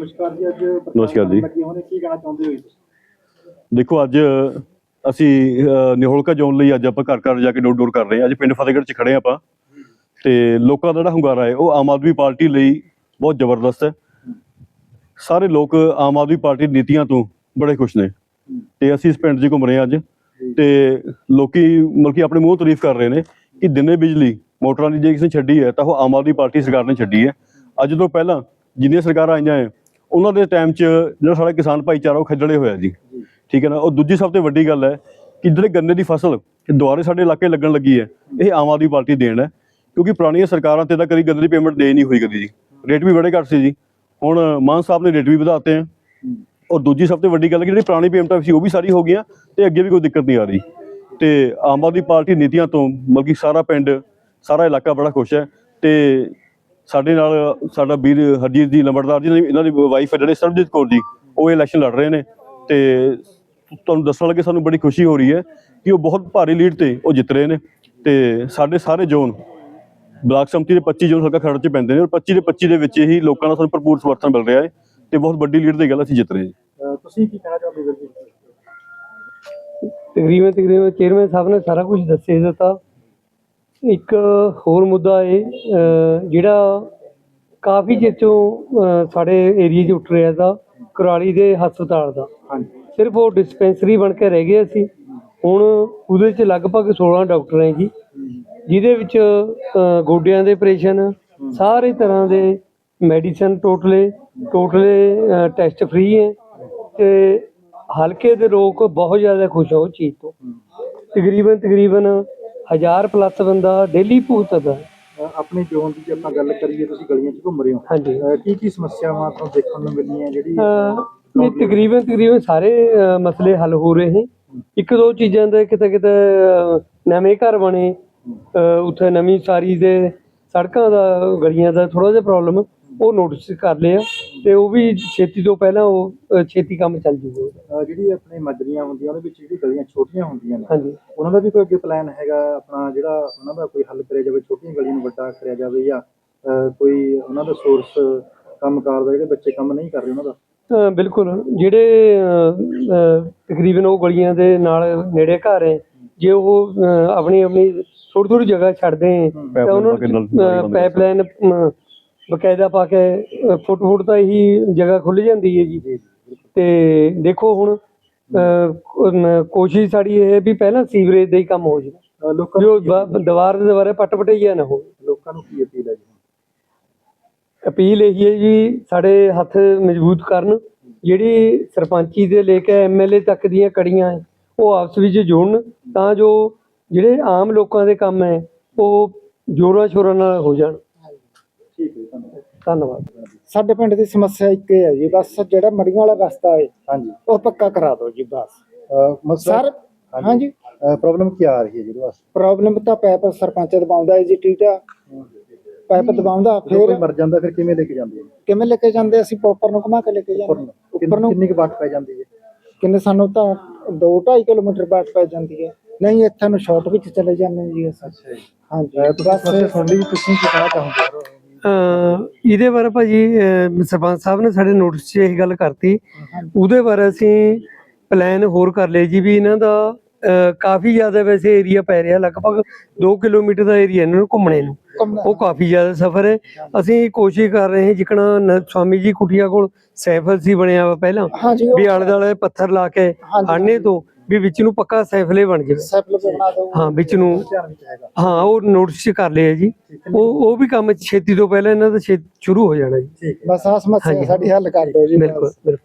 ਨਮਸਕਾਰ ਜੀ ਅੱਜ ਨਮਸਕਾਰ ਜੀ। ਲੱਗੇ ਹੋਣੇ ਕੀ ਕਹਿਣਾ ਚਾਹੁੰਦੇ ਹੋ? ਦੇਖੋ ਅੱਜ ਅਸੀਂ ਨਿਹੋਲਕਾ ਜ਼ੋਨ ਲਈ ਅੱਜ ਆਪਾਂ ਘਰ ਘਰ ਜਾ ਕੇ ਡੋਰ ਡੋਰ ਕਰ ਰਹੇ ਹਾਂ। ਅੱਜ ਪਿੰਡ ਫਤਿਹਗੜ੍ਹ ਚ ਖੜੇ ਆਪਾਂ। ਤੇ ਲੋਕਾਂ ਦਾ ਜਿਹੜਾ ਹੁੰਗਾਰਾ ਹੈ ਉਹ ਆਮ ਆਦਮੀ ਪਾਰਟੀ ਲਈ ਬਹੁਤ ਜ਼ਬਰਦਸਤ ਹੈ। ਸਾਰੇ ਲੋਕ ਆਮ ਆਦਮੀ ਪਾਰਟੀ ਨੀਤੀਆਂ ਤੋਂ ਬੜੇ ਖੁਸ਼ ਨੇ। ਤੇ ਅਸੀਂ ਇਸ ਪਿੰਡ 'ਚ ਘੁੰਮ ਰਹੇ ਹਾਂ ਅੱਜ। ਤੇ ਲੋਕੀ ਮਤਲਬ ਆਪਣੇ ਮੂੰਹ ਤਾਰੀਫ ਕਰ ਰਹੇ ਨੇ ਕਿ ਦਿਨੇ ਬਿਜਲੀ ਮੋਟਰਾਂ ਦੀ ਜੇ ਕਿਸੇ ਛੱਡੀ ਹੈ ਤਾਂ ਉਹ ਆਮ ਆਦਮੀ ਪਾਰਟੀ ਸਰਕਾਰ ਨੇ ਛੱਡੀ ਹੈ। ਅੱਜ ਤੋਂ ਪਹਿਲਾਂ ਜਿੰਨੀਆਂ ਸਰਕਾਰਾਂ ਆਈਆਂ ਹੈ ਉਹਨਾਂ ਦੇ ਟਾਈਮ 'ਚ ਜਿਹੜਾ ਸਾਡਾ ਕਿਸਾਨ ਭਾਈਚਾਰਾ, ਉਹ ਖੱਜਲੇ ਹੋਇਆ ਜੀ। ਠੀਕ ਹੈ ਨਾ? ਉਹ ਦੂਜੀ ਸਭ ਤੋਂ ਵੱਡੀ ਗੱਲ ਹੈ ਕਿ ਜਿਹੜੇ ਗੰਨੇ ਦੀ ਫਸਲ ਇਹ ਦੁਆਰੇ ਸਾਡੇ ਇਲਾਕੇ ਲੱਗਣ ਲੱਗੀ ਹੈ, ਇਹ ਆਮ ਆਦਮੀ ਪਾਰਟੀ ਦੇਣ ਹੈ, ਕਿਉਂਕਿ ਪੁਰਾਣੀਆਂ ਸਰਕਾਰਾਂ ਤੇ ਤਾਂ ਕਦੀ ਗੰਨੇ ਦੀ ਪੇਮੈਂਟ ਦੇ ਨਹੀਂ ਹੋਈ ਕਦੀ ਜੀ। ਰੇਟ ਵੀ ਬੜੇ ਘੱਟ ਸੀ ਜੀ। ਹੁਣ ਮਾਨ ਸਾਹਿਬ ਨੇ ਰੇਟ ਵੀ ਵਧਾਤੇ ਹੈ। ਔਰ ਦੂਜੀ ਸਭ ਤੋਂ ਵੱਡੀ ਗੱਲ ਕਿ ਜਿਹੜੀ ਪੁਰਾਣੀ ਪੇਮੈਂਟਾਂ ਸੀ, ਉਹ ਵੀ ਸਾਰੀ ਹੋ ਗਈਆਂ ਤੇ ਅੱਗੇ ਵੀ ਕੋਈ ਦਿੱਕਤ ਨਹੀਂ ਆ ਰਹੀ। ਤੇ ਆਮ ਆਦਮੀ ਪਾਰਟੀ ਨੀਤੀਆਂ ਤੋਂ ਮਤਲਬ ਕਿ ਸਾਰਾ ਪਿੰਡ, ਸਾਰਾ ਇਲਾਕਾ ਬੜਾ ਖੁਸ਼ ਹੈ ਤੇ ਸਾਡੇ ਨਾਲ ਸਾਡਾ ਵੀਰ ਹਰਜੀਤ ਜੀ ਲੰਬੜਦਾਰ ਜੀ ਇਹਨਾਂ ਦੀ- ਇਹਨਾਂ ਦੀ ਵਾਈਫ ਹੈ ਜਿਹੜੇ ਸਰਬਜੀਤ ਕੌਰ ਜੀ ਉਹ ਇਲੈਕਸ਼ਨ ਲੜ ਰਹੇ ਨੇ ਤੇ ਤੁਹਾਨੂੰ ਦੱਸਣ ਲੱਗੇ ਸਾਨੂੰ ਬੜੀ ਖੁਸ਼ੀ ਹੋ ਰਹੀ ਹੈ ਕਿ ਉਹ ਬਹੁਤ ਭਾਰੀ ਲੀਡ ਤੇ ਉਹ ਜਿੱਤ ਰਹੇ ਨੇ ਤੇ ਸਾਡੇ ਸਾਰੇ ਜ਼ੋਨ ਬਲਾਕ ਸੰਮਤੀ ਦੇ 25 ਜ਼ੋਨ ਹਲਕਾ ਖਰੜ ਚ ਪੈਂਦੇ ਨੇ ਔਰ 25 ਦੇ 25 ਦੇ ਵਿੱਚ ਹੀ ਲੋਕਾਂ ਦਾ ਸਾਨੂੰ ਭਰਪੂਰ ਸਮਰਥਨ ਮਿਲ ਰਿਹਾ ਹੈ ਤੇ ਬਹੁਤ ਵੱਡੀ ਲੀਡ ਦੀ ਗੱਲ ਅਸੀਂ ਜਿੱਤ ਰਹੇ ਹਾਂ। ਤੁਸੀਂ ਕੀ ਕਹਿਣਾ ਚਾਹੁੰਦੇ ਹੋ ਜੀ? ਤਕਰੀਬਨ ਤਕਰੀਬਨ ਚੇਅਰਮੈਨ ਸਾਹਿਬ ਨੇ ਸਾਰਾ ਕੁਝ ਦੱਸੇ ਦਿੱਤਾ ਇੱਕ ਹੋਰ ਮੁੱਦਾ ਇਹ ਜਿਹੜਾ ਕਾਫੀ ਚਿਰ ਤੋਂ ਸਾਡੇ ਏਰੀਆ 'ਚ ਉੱਠ ਰਿਹਾ ਦਾ ਕੁਰਾਲੀ ਦੇ ਹਸਪਤਾਲ ਦਾ। ਹਾਂਜੀ। ਸਿਰਫ ਉਹ ਡਿਸਪੈਂਸਰੀ ਬਣ ਕੇ ਰਹਿ ਗਿਆ ਸੀ। ਹੁਣ ਉਹਦੇ 'ਚ ਲਗਭਗ 16 ਡਾਕਟਰ ਹੈ ਜੀ ਜਿਹਦੇ ਵਿੱਚ ਗੋਡਿਆਂ ਦੇ ਆਪਰੇਸ਼ਨ ਸਾਰੇ ਤਰ੍ਹਾਂ ਦੇ medicine totally totally test free ਹੈ ਤੇ ਹਲਕੇ ਦੇ ਲੋਕ ਬਹੁਤ ਜ਼ਿਆਦਾ ਖੁਸ਼ ਹੋ ਚੀਜ਼ ਤੋਂ। ਤਕਰੀਬਨ ਤਕਰੀਬਨ 1000 ਪਲੱਸ ਬੰਦਾ ਡੇਲੀ ਭੁਗਤਦਾ ਹੈ। ਆਪਣੀ ਜ਼ੋਨ ਦੀ ਜੇ ਆਪਾਂ ਗੱਲ ਕਰੀਏ ਤੁਸੀਂ ਗਲੀਆਂ 'ਚ ਘੁੰਮ ਰਹੇ ਹੋ। ਹਾਂਜੀ। ਕੀ ਕੀ ਸਮੱਸਿਆਵਾਂ ਤੁਹਾਨੂੰ ਦੇਖਣ ਨੂੰ ਮਿਲੀਆਂ ਜਿਹੜੀ ਅਹ ਨਹੀਂ ਤਕਰੀਬਨ ਤਕਰੀਬਨ ਸਾਰੇ ਅਹ, ਮਸਲੇ ਹੱਲ ਹੋ ਰਹੇ ਹਨ ਇੱਕ ਦੋ ਚੀਜ਼ਾਂ ਦੇ ਕਿਤੇ ਕਿਤੇ ਅਹ, ਨਵੇਂ ਘਰ ਬਣੇ। ਅਹ, ਉੱਥੇ ਨਵੀਂ ਸਾਰੀ ਦੇ ਸੜਕਾਂ ਦਾ ਗਲੀਆਂ ਦਾ ਥੋੜਾ ਜਿਹਾ ਪ੍ਰੋਬਲਮ ਉਹ ਨੋਟਿਸ ਕਰ ਲਿਆ ਤੇ ਉਹ ਵੀ ਛੇਤੀ ਤੋਂ ਪਹਿਲਾਂ ਉਹ ਛੇਤੀ ਕੰਮ ਚੱਲ ਜੂਗਾ। ਅਹ ਜਿਹੜੀ ਆਪਣੇ ਮਜਰੀਆਂ ਹੁੰਦੀਆਂ ਉਹਦੇ ਵਿੱਚ ਜਿਹੜੀ ਗਲੀਆਂ ਛੋਟੀਆਂ ਹੁੰਦੀਆਂ ਨੇ ਹਾਂਜੀ। ਉਹਨਾਂ ਦਾ ਵੀ ਕੋਈ ਅੱਗੇ ਪਲਾਨ ਹੈਗਾ? ਆਪਣਾ ਜਿਹੜਾ ਉਹਨਾਂ ਦਾ ਕੋਈ ਹੱਲ ਕਰਿਆ ਜਾਵੇ ਛੋਟੀਆਂ ਗਲੀਆਂ ਨੂੰ ਵੱਡਾ ਕਰਿਆ ਜਾਵੇ ਜਾਂ ਅਹ, ਕੋਈ ਉਹਨਾਂ ਦਾ ਸੋਰਸ ਕੰਮਕਾਰ ਦਾ ਜਿਹੜੇ ਬੱਚੇ ਕੰਮ ਨਹੀਂ ਕਰ ਰਹੇ ਉਹਨਾਂ ਦਾ? ਬਿਲਕੁਲ। ਜਿਹੜੇ ਤਕਰੀਬਨ ਉਹ ਗਲੀਆਂ ਦੇ ਨਾਲ ਨੇੜੇ ਘਰ ਹੈ ਜੇ ਉਹ ਆਪਣੀ ਆਪਣੀ ਥੋੜੀ ਥੋੜੀ ਜਗ੍ਹਾ ਛੱਡਦੇ ਹੈ। ਤਾਂ ਉਹਨਾਂ ਨੂੰ ਪਾਈਪਲਾਈਨ ਬਕਾਇਦਾ ਪਾ ਕੇ ਫੁੱਟ ਫੁੱਟ ਤਾਂ ਹੀ ਜਗ੍ਹਾ ਖੁੱਲ ਜਾਂਦੀ ਹੈ ਜੀ। ਤੇ ਦੇਖੋ ਹੁਣ ਅਹ, ਕੋਸ਼ਿਸ਼ ਸਾਡੀ ਇਹ ਹੈ ਵੀ ਪਹਿਲਾਂ ਸੀਵਰੇਜ ਦਾ ਹੀ ਕੰਮ ਹੋ ਜਾਵੇ। ਅਹ, ਲੋਕਾਂ ਜੋ ਨੂੰ ਬ- ਦੀਵਾਰ ਦੇ ਦੁਆਰੇ ਪੱਟ ਪਟਈਆ ਨਾ ਹੋਵੇ ਲੋਕਾਂ ਨੂੰ ਕੀ ਅਪੀਲ ਹੈ ਜੀ ਅਪੀਲ ਇਹੀ ਹੈ ਜੀ ਸਾਡੇ ਹੱਥ ਮਜ਼ਬੂਤ ਕਰਨ। ਜਿਹੜੀ ਸਰਪੰਚੀ ਦੇ ਲੈ ਕੇ ਐਮਐਲਏ ਤੱਕ ਦੀਆਂ ਕੜੀਆਂ ਹੈ ਉਹ ਆਪਸ ਵਿੱਚ ਜੋੜਨ। ਤਾਂ ਜੋ ਜਿਹੜੇ ਆਮ ਲੋਕਾਂ ਦੇ ਕੰਮ ਹੈ ਉਹ ਜੋਰਾਂ ਸ਼ੋਰਾਂ ਨਾਲ ਹੋ ਜਾਣ। ਧੰਨਵਾਦ। ਸਾਡੇ ਪਿੰਡ ਦੀ ਸਮੱਸਿਆ ਇੱਕ ਹੀ ਹੈ ਜੀ ਬਸ ਜਿਹੜਾ ਮੜੀਆਂ ਵਾਲਾ ਰਸਤਾ ਹੈ ਹਾਂਜੀ। ਉਹ ਪੱਕਾ ਕਰਾ ਦਿਓ ਜੀ ਬਸ। ਅਹ, ਮਸਲਾ ਸਰ ਹਾਂਜੀ। ਪ੍ਰੋਬਲਮ ਕੀ ਆ ਰਹੀ ਹੈ ਜਿਹੜੀ ਬਸ? ਪ੍ਰੋਬਲਮ ਤਾਂ ਪੈਪ ਸਰਪੰਚ ਦਬਾਉਂਦਾ ਹੈ ਜੀ ਟੀਟਾ ਪੈਪ ਦਬਾਉਂਦਾ ਜਦੋਂ ਕੋਈ ਫਿਰ ਮਰ ਜਾਂਦਾ ਫਿਰ ਕਿਵੇਂ ਲੈ ਕੇ ਜਾਂਦੇ ਕਿਵੇਂ ਲੈ ਕੇ ਜਾਂਦੇ ਅਸੀਂ ਪ੍ਰੋਪਰ ਨੂੰ ਘੁਮਾ ਕੇ ਲੈ ਕੇ ਜਾਂਦੇ ਉੱਪਰ ਨੂੰ। ਕਿੰਨੀ ਕੁ ਬਾਟ ਪੈ ਜਾਂਦੀ ਹੈ? ਕਿੰਨੇ ਸਾਨੂੰ ਤਾਂ 2.5 ਕਿਲੋਮੀਟਰ ਬਾਅਦ ਪੈ ਜਾਂਦੀ ਹੈ। ਨਹੀਂ ਇੱਥੇ ਨੂੰ ਸ਼ਾਰਟ ਵਿੱਚ ਚਲੇ ਜਾਂਦੇ ਹਾਂ ਜੀ ਅਸੀਂ। ਅੱਛਾ ਜੀ। ਹਾਂਜੀ ਸਮੱਸਿਆ ਸੁਣ ਲਈ ਤੁਸੀਂ ਕੀ ਕਹਿਣਾ ਚਾਹੁੰਦੇ ਹੋ ਇਹਦੇ ਬਾਰੇ ਭਾਜੀ ਸਰਪੰਚ ਸਾਹਿਬ ਨੇ ਸਾਡੇ ਨੋਟਿਸ 'ਚ ਇਹ ਗੱਲ ਕਰਤੀ ਉਹਦੇ ਬਾਰੇ ਅਸੀਂ ਪਲਾਨ ਹੋਰ ਕਰ ਲਿਆ ਜੀ ਵੀ ਇਹਨਾਂ ਦਾ ਕਾਫੀ ਜ਼ਿਆਦਾ ਵੈਸੇ ਏਰੀਆ ਪੈ ਰਿਹਾ ਲਗਭਗ 2 ਕਿਲੋਮੀਟਰ ਦਾ ਏਰੀਆ ਇਹਨਾਂ ਨੂੰ ਘੁੰਮਣੇ ਨੂੰ। ਉਹ ਕਾਫੀ ਜ਼ਿਆਦਾ ਸਫ਼ਰ ਹੈ ਅਸੀਂ ਕੋਸ਼ਿਸ਼ ਕਰ ਰਹੇ ਹਾਂ ਜਿਕਣਾ ਸਵਾਮੀ ਜੀ ਕੁਟੀਆ ਕੋਲ ਸੈਫਲ ਸੀ ਬਣਿਆ ਵਾ ਪਹਿਲਾਂ ਵੀ ਆਲੇ ਦੁਆਲੇ ਪੱਥਰ ਲਾ ਕੇ। ਆਣੇ ਤੋਂ ਵੀ ਵਿੱਚ ਨੂੰ ਪੱਕਾ ਸੈਫਲੇ ਬਣ ਜਾਵੇ। ਸੈਪਲ ਬਣਾ ਦਿਓ। ਹਾਂ ਵਿੱਚ ਨੂੰ। ਹਾਂ ਉਹ ਨੋਟਿਸ ਕਰ ਲਿਆ ਜੀ। ਉਹ ਉਹ ਵੀ ਕੰਮ ਛੇਤੀ ਤੋਂ ਪਹਿਲਾਂ ਇਹਨਾਂ ਦਾ ਸ਼ੁਰੂ ਹੋ ਜਾਣਾ ਜੀ। ਬਸ ਆ ਸਮੱਸਿਆ। ਸਾਡੀ ਹੱਲ ਕਰ ਦਿਓ ਜੀ। ਬਿਲਕੁਲ।